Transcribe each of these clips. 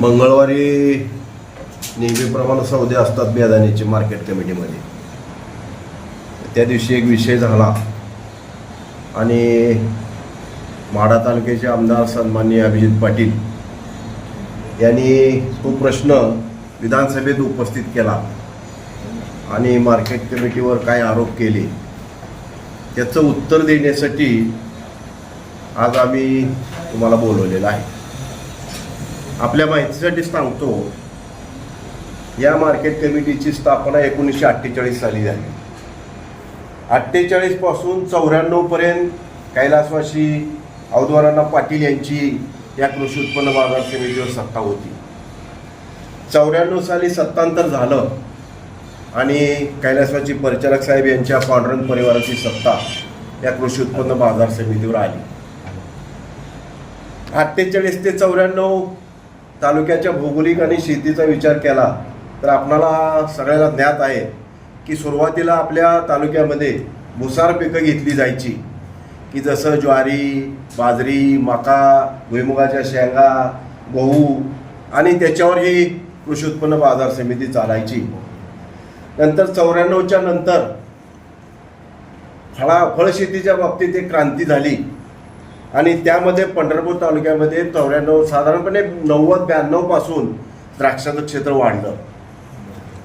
मंगळवारी नेहमीप्रमाणे सौदे असतात बेदाण्याचे मार्केट कमिटीमध्ये त्या दिवशी एक विषय झाला. आणि माढा तालुक्याचे आमदार सन्माननीय अभिजित पाटील यांनी तो प्रश्न विधानसभेत उपस्थित केला आणि मार्केट कमिटीवर काय आरोप केले त्याचं उत्तर देण्यासाठी आज आम्ही तुम्हाला बोलवलेलं आहे. आपल्या माहितीसाठी सांगतो या मार्केट कमिटीची स्थापना एकोणीसशे अठ्ठेचाळीस साली झाली. अठ्ठेचाळीसपासून चौऱ्याण्णवपर्यंत चौऱ्याण्णव पर्यंत कैलासवासी पाटील यांची या कृषी उत्पन्न बाजार समितीवर सत्ता होती. चौऱ्याण्णव साली सत्तांतर झालं आणि कैलासवाची परिचारक साहेब यांच्या पांडुरंग परिवाराची सत्ता या कृषी उत्पन्न बाजार समितीवर आली. अठ्ठेचाळीस ते चौऱ्याण्णव तालुक्याच्या भौगोलिक आणि शेतीचा विचार केला तर आपणाला सगळ्याला ज्ञात आहे की सुरुवातीला आपल्या तालुक्यामध्ये भुसार पिकं घेतली जायची. की जसं ज्वारी बाजरी मका भुईमुगाच्या शेंगा गहू आणि त्याच्यावर ही कृषी उत्पन्न बाजार समिती चालायची. नंतर चौऱ्याण्णवच्या नंतर फळा फळशेतीच्या बाबतीत एक क्रांती झाली. आणि त्यामध्ये पंढरपूर तालुक्यामध्ये चौऱ्याण्णव साधारणपणे नव्वद ब्याण्णवपासून द्राक्षाचं क्षेत्र वाढलं.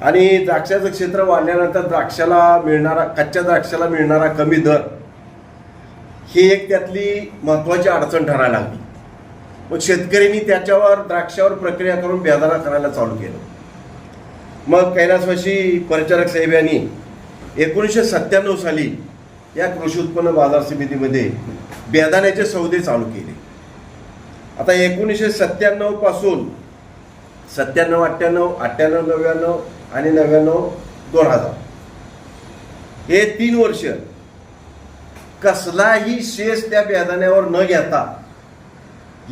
आणि द्राक्षाचं क्षेत्र वाढल्यानंतर द्राक्षाला मिळणारा कच्च्या द्राक्षाला मिळणारा कमी दर ही एक त्यातली महत्त्वाची अडचण ठरायला लागली. मग शेतकऱ्यांनी त्याच्यावर द्राक्षावर प्रक्रिया करून बेदारा करायला चालू केलं. मग कैलासवाशी परिचारक साहेब यांनी एकोणीसशे सत्त्याण्णव साली या कृषी उत्पन्न बाजार समितीमध्ये बेदाण्याचे सौदे चालू केले. आता एकोणीसशे सत्त्याण्णवपासून सत्त्याण्णव अठ्ठ्याण्णव अठ्ठ्याण्णव नव्याण्णव आणि नव्याण्णव दोन हजार. हे तीन वर्ष कसलाही शेष त्या बेदाण्यावर न घेता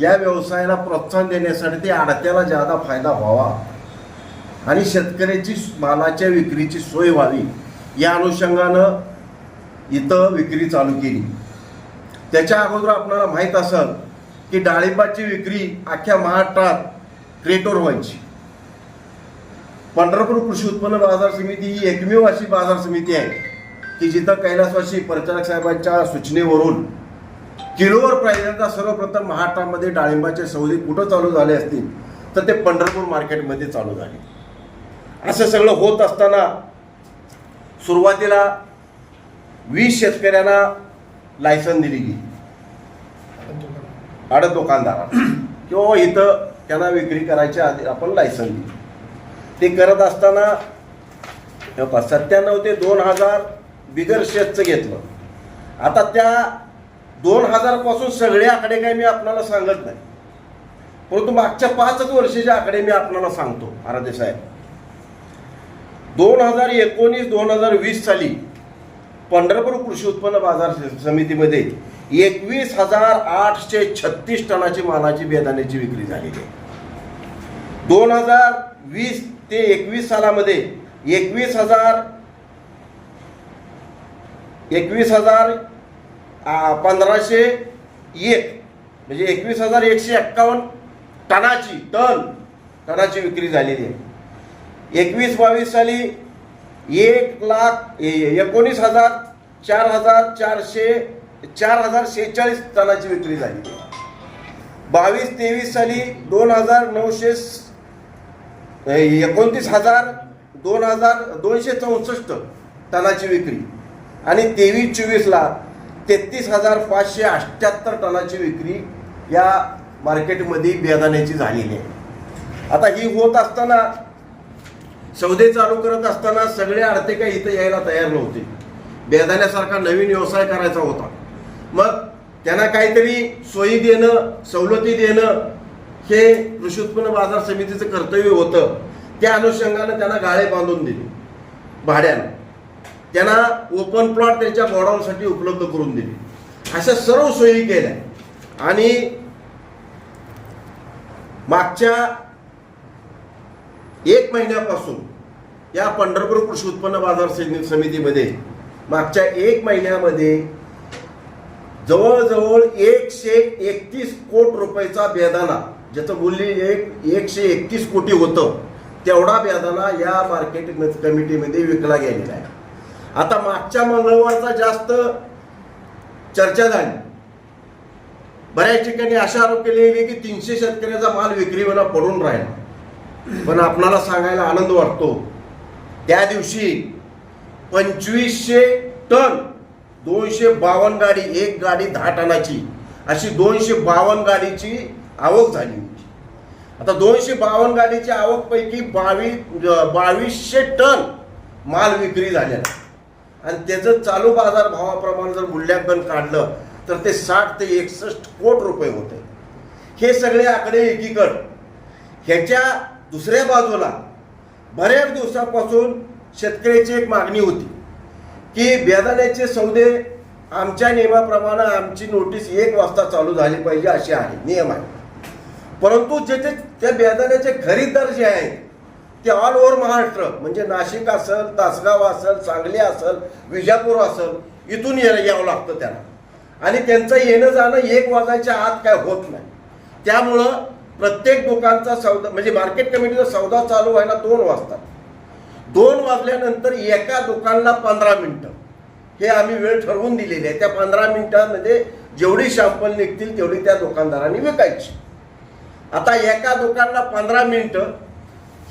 या व्यवसायाला प्रोत्साहन देण्यासाठी ते आडत्याला जादा फायदा व्हावा आणि शेतकऱ्याची मालाच्या विक्रीची सोय व्हावी या अनुषंगानं इथं विक्री चालू केली. त्याच्या अगोदर आपल्याला माहीत असेल की डाळिंबाची विक्री अख्ख्या महाराष्ट्रात क्रेटोर व्हायची. पंढरपूर कृषी उत्पन्न बाजार समिती ही एकमेव अशी बाजार समिती आहे की जिथं कैलासवासी परिचालक साहेबांच्या सूचनेवरून किलोवर पहिल्यांदा सर्वप्रथम महाराष्ट्रामध्ये डाळिंबाचे सौदे कुठं चालू झाले असतील तर ते पंढरपूर मार्केटमध्ये चालू झाले. असं सगळं होत असताना सुरुवातीला वीस शेतकऱ्यांना लायसन दिली गेली. आडत दुकानदारांना किंवा इथं त्यांना विक्री करायच्या आधी आपण लायसन दिली. ते करत असताना सत्त्याण्णव ते दोन हजार बिगर शेतचं घेतलं. आता त्या दोन हजारपासून सगळे आकडे काही मी आपल्याला सांगत नाही. परंतु मागच्या पाचच वर्षाचे आकडे मी आपल्याला सांगतो आराध्य साहेब. दोन हजार एकोणीस दोन हजार वीस साली पंढरपूर कृषी उत्पन्न बाजार समितीमध्ये एकवीस हजार आठशे छत्तीस टनाची मालाची बेदाण्याची विक्री झालेली आहे. दोन हजार वीस ते एकवीस सालामध्ये एकवीस हजार एकवीस हजार पंधराशे एक म्हणजे एकवीस हजार एकशे एक्कावन्न टनाची टन टनाची विक्री झालेली आहे. एकवीस बावीस साली एक लाख एकोणीस हजार चार हजार चारशे चार हजार शेहेचाळीस टनाची विक्री झाली. बावीस तेवीस साली दोन हजार नऊशे एकोणतीस हजार दोन हजार दोनशे चौसष्ट टनाची विक्री. आणि तेवीस चोवीसला तेहतीस हजार पाचशे अठ्ठ्याहत्तर टनाची विक्री या मार्केटमध्ये बेदाण्याची झालेली आहे. आता ही होत असताना सौदे चालू करत असताना सगळे आडते काही इथं यायला तयार नव्हते. बेदाण्यासारखा नवीन व्यवसाय करायचा होता. मग त्यांना काहीतरी सोयी देणं सवलती देणं हे कृषी उत्पन्न बाजार समितीचं कर्तव्य होतं. त्या अनुषंगानं त्यांना गाळे बांधून दिले. भाड्यानं. त्यांना ओपन प्लॉट त्यांच्या गोडाऊनसाठी उपलब्ध करून दिले. अशा सर्व सोयी केल्या. आणि मागच्या एक महिन्यापासून या पंढरपूर कृषी उत्पन्न बाजार समितीमध्ये मागच्या एक महिन्यामध्ये जवळजवळ एकशे एकतीस कोट रुपयाचा बेदाना ज्याचं मूल्य एक एकशे एकतीस कोटी होतं तेवढा बेदाना या मार्केट कमिटीमध्ये विकला गेलेला आहे. आता मागच्या मंगळवारचा जास्त चर्चा झाली. बऱ्याच ठिकाणी अशा आरोप केले गेले की तीनशे शेतकऱ्याचा माल विक्रीवाला पडून राहिला. पण आपणाला सांगायला आनंद वाटतो. त्या दिवशी पंचवीसशे टन दोनशे बावन्न गाडी एक गाडी दहा टनाची अशी दोनशे बावन्न गाडीची आवक झाली होती. आता दोनशे बावन्न गाडीची आवकपैकी बावी बावीस बावीसशे टन माल विक्री झालेला. आणि त्याचं चालू बाजार भावाप्रमाणे जर मूल्यांकन काढलं तर ते साठ ते एकसष्ट कोट रुपये होते. हे सगळे आकडे एकीकड. ह्याच्या दुसऱ्या बाजूला बऱ्याच दिवसापासून शेतकऱ्याची एक मागणी होती की बेदाण्याचे सौदे आमच्या नियमाप्रमाणे आमची नोटीस एक वाजता चालू झाली पाहिजे अशी आहे नियम आहे. परंतु जे ते त्या बेदाण्याचे खरीददार जे आहेत ते ऑल ओव्हर महाराष्ट्र म्हणजे नाशिक असेल तासगाव असेल सांगली असेल विजापूर असेल इथून यावं लागतं त्यांना. आणि त्यांचं येणं जाणं एक वाजायच्या आत काय होत नाही. त्यामुळं प्रत्येक दुकानचा सौदा म्हणजे मार्केट कमिटीचा सौदा चालू व्हायला दोन वाजतात दोन वाजल्यानंतर एका दुकानला पंधरा मिनटं. हे आम्ही वेळ ठरवून दिलेली आहे. त्या पंधरा मिनिटांमध्ये जेवढी शॅम्पल निघतील तेवढी त्या दुकानदारांनी विकायची. आता एका दुकानला पंधरा मिनटं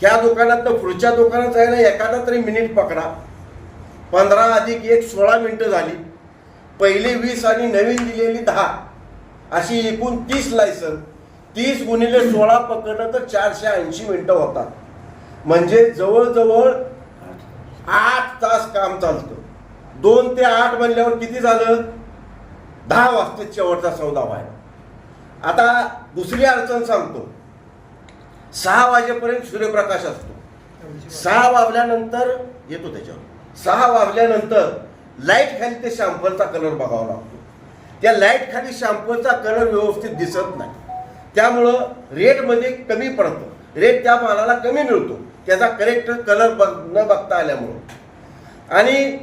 ह्या दुकानात तर पुढच्या दुकानात जायला एखादा तरी मिनिट पकडा. पंधरा अधिक एक सोळा मिनटं झाली. पहिली वीस आणि नवीन दिलेली दहा. अशी एकूण तीस लायसन तीस गुणिले सोळा पकडलं तर चारशे ऐंशी मिनिटं होतात. म्हणजे जवळजवळ आठ तास काम चालतं. दोन ते आठ म्हणल्यावर किती झालं? दहा वाजते शेवटचा सौदा व्हायला. आता दुसरी अडचण सांगतो. सहा वाजेपर्यंत सूर्यप्रकाश असतो. सहा वाजल्यानंतर येतो त्याच्यावर. सहा वाजल्यानंतर लाइट खाली ते शॅम्पलचा कलर बघावा लागतो. त्या लाइट खाली शॅम्पलचा कलर व्यवस्थित दिसत नाही. त्यामुळं रेटमध्ये कमी पडतो. रेट त्या मालाला कमी मिळतो. त्याचा करेक्ट कलर बघ न बघता आल्यामुळं. आणि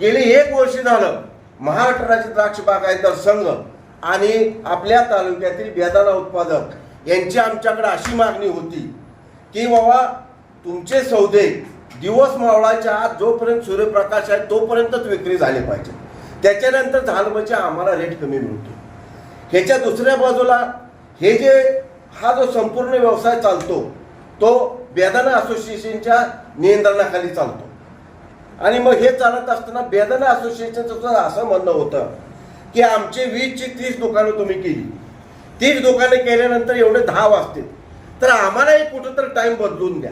गेले एक वर्ष झालं महाराष्ट्र राज्य द्राक्ष बागायतदार संघ आणि आपल्या तालुक्यातील बेदाना उत्पादक यांची आमच्याकडे अशी मागणी होती की बाबा तुमचे सौदे दिवस मावळाच्या आत जोपर्यंत सूर्यप्रकाश आहे तोपर्यंतच विक्री झाली पाहिजे. त्याच्यानंतर झालं म्हणजे आम्हाला रेट कमी मिळतो. ह्याच्या दुसऱ्या बाजूला हे जे हा जो संपूर्ण व्यवसाय चालतो तो बेदाना असोसिएशनच्या नियंत्रणाखाली चालतो. आणि मग हे चालत असताना बेदाना असोसिएशनचं सुद्धा असं म्हणणं होतं की आमचे वीसची तीस दुकानं तुम्ही केली. तीस दुकानं केल्यानंतर एवढे दहा वाजतील. तर आम्हालाही कुठं तर टाईम बदलून द्या.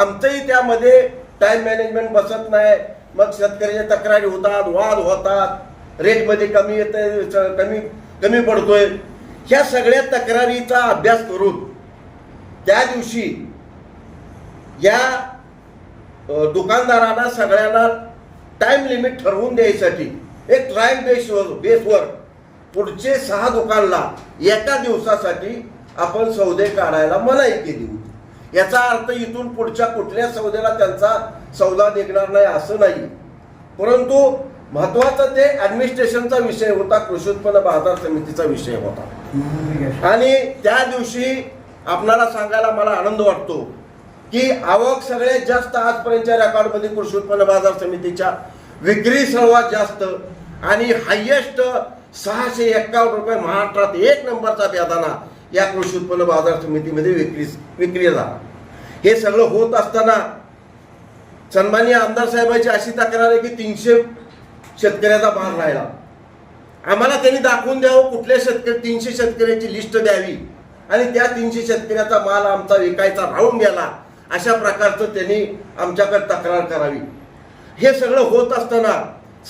आमचंही त्यामध्ये टाईम मॅनेजमेंट बसत नाही. मग शेतकऱ्याच्या तक्रारी होतात वाद होतात. रेटमध्ये कमी येतं कमी कमी पडतोय. ह्या सगळ्या तक्रारीचा अभ्यास करून त्या दिवशी या दुकानदारांना सगळ्यांना टाइम लिमिट ठरवून द्यायसाठी एक ट्रायल बेसवर बेसवर पुढचे सहा दुकानला एका दिवसासाठी आपण सौदे काढायला मनाई केली होती. याचा अर्थ इथून पुढच्या कुठल्या सौद्याला त्यांचा सौदा निघणार नाही असं नाही. परंतु महत्त्वाचा ते ऍडमिनिस्ट्रेशनचा विषय होता कृषी उत्पन्न बाजार समितीचा विषय होता. आणि त्या दिवशी आपणाला सांगायला मला आनंद वाटतो की आवक सगळ्यात जास्त आजपर्यंतच्या रेकॉर्डमध्ये कृषी उत्पन्न बाजार समितीच्या विक्री सर्वात जास्त आणि हायेस्ट सहाशे एक्कावन्न रुपये महाराष्ट्रात एक नंबरचा बेदाना या कृषी उत्पन्न बाजार समितीमध्ये विक्री विक्री झाला. हे सगळं होत असताना सन्मान्य आमदार साहेबांची अशी तक्रार आहे की तीनशे शेतकऱ्याचा भाग राहिला. आम्हाला त्यांनी दाखवून द्यावं कुठल्या शेतकरी तीनशे शेतकऱ्याची लिस्ट द्यावी. आणि त्या तीनशे शेतकऱ्याचा माल आमचा विकायचा राहून गेला अशा प्रकारचं त्यांनी आमच्याकडे तक्रार करावी. हे सगळं होत असताना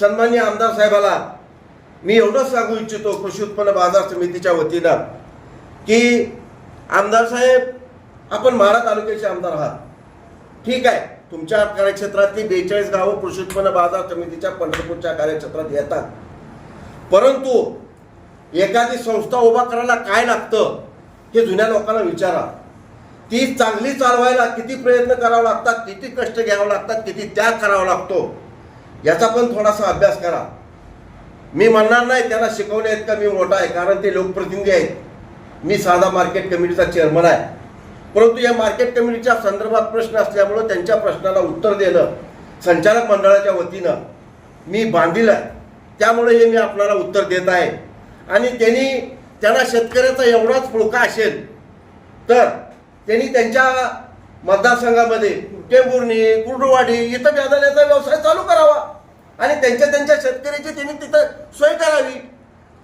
सन्माननीय आमदार साहेबाला मी एवढंच सांगू इच्छितो कृषी उत्पन्न बाजार समितीच्या वतीनं की आमदार साहेब आपण माढा तालुक्याचे आमदार आहात. ठीक आहे. तुमच्या कार्यक्षेत्रातली बेचाळीस गावं कृषी उत्पन्न बाजार समितीच्या पंढरपूरच्या कार्यक्षेत्रात येतात. परंतु एखादी संस्था उभा करायला काय लागतं हे जुन्या लोकांना विचारा. ती चांगली चालवायला किती प्रयत्न करावा लागतात किती कष्ट घ्यावं लागतात किती त्याग करावा लागतो याचा पण थोडासा अभ्यास करा. मी म्हणणार नाही त्यांना शिकवणे आहेत का मी मोठा आहे कारण ते लोकप्रतिनिधी आहेत. मी साधा मार्केट कमिटीचा चेअरमन आहे. परंतु या मार्केट कमिटीच्या संदर्भात प्रश्न असल्यामुळं त्यांच्या प्रश्नाला उत्तर देणं संचालक मंडळाच्या वतीनं मी बांधील आहे. त्यामुळे हे मी आपल्याला उत्तर देत आहे. आणि त्यांनी त्यांना शेतकऱ्याचा एवढाच फुळका असेल तर त्यांनी त्यांच्या मतदारसंघामध्ये टेंभुर्णी कुर्डुवाडी इथं व्याजाण्याचा व्यवसाय चालू करावा. आणि त्यांच्या त्यांच्या शेतकऱ्याची त्यांनी तिथं सोय करावी.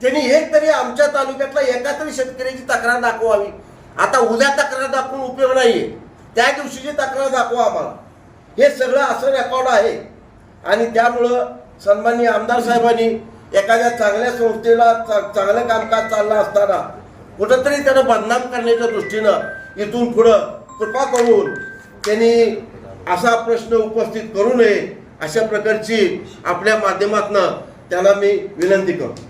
त्यांनी एक तरी आमच्या तालुक्यातला एका तरी शेतकऱ्याची तक्रार दाखवावी. आता उद्या तक्रार दाखवून उपयोग नाहीये. त्या दिवशीची तक्रार दाखवा आम्हाला. हे सगळं असं रेकॉर्ड आहे. आणि त्यामुळं सन्माननीय आमदार साहेबांनी एखाद्या चांगल्या संस्थेला चा- चांगलं कामकाज चाललं असताना कुठंतरी त्यानं बदनाम करण्याच्या दृष्टीनं इथून पुढं कृपा करून त्यांनी असा प्रश्न उपस्थित करू नये अशा प्रकारची आपल्या माध्यमातनं त्याला मी विनंती करतो.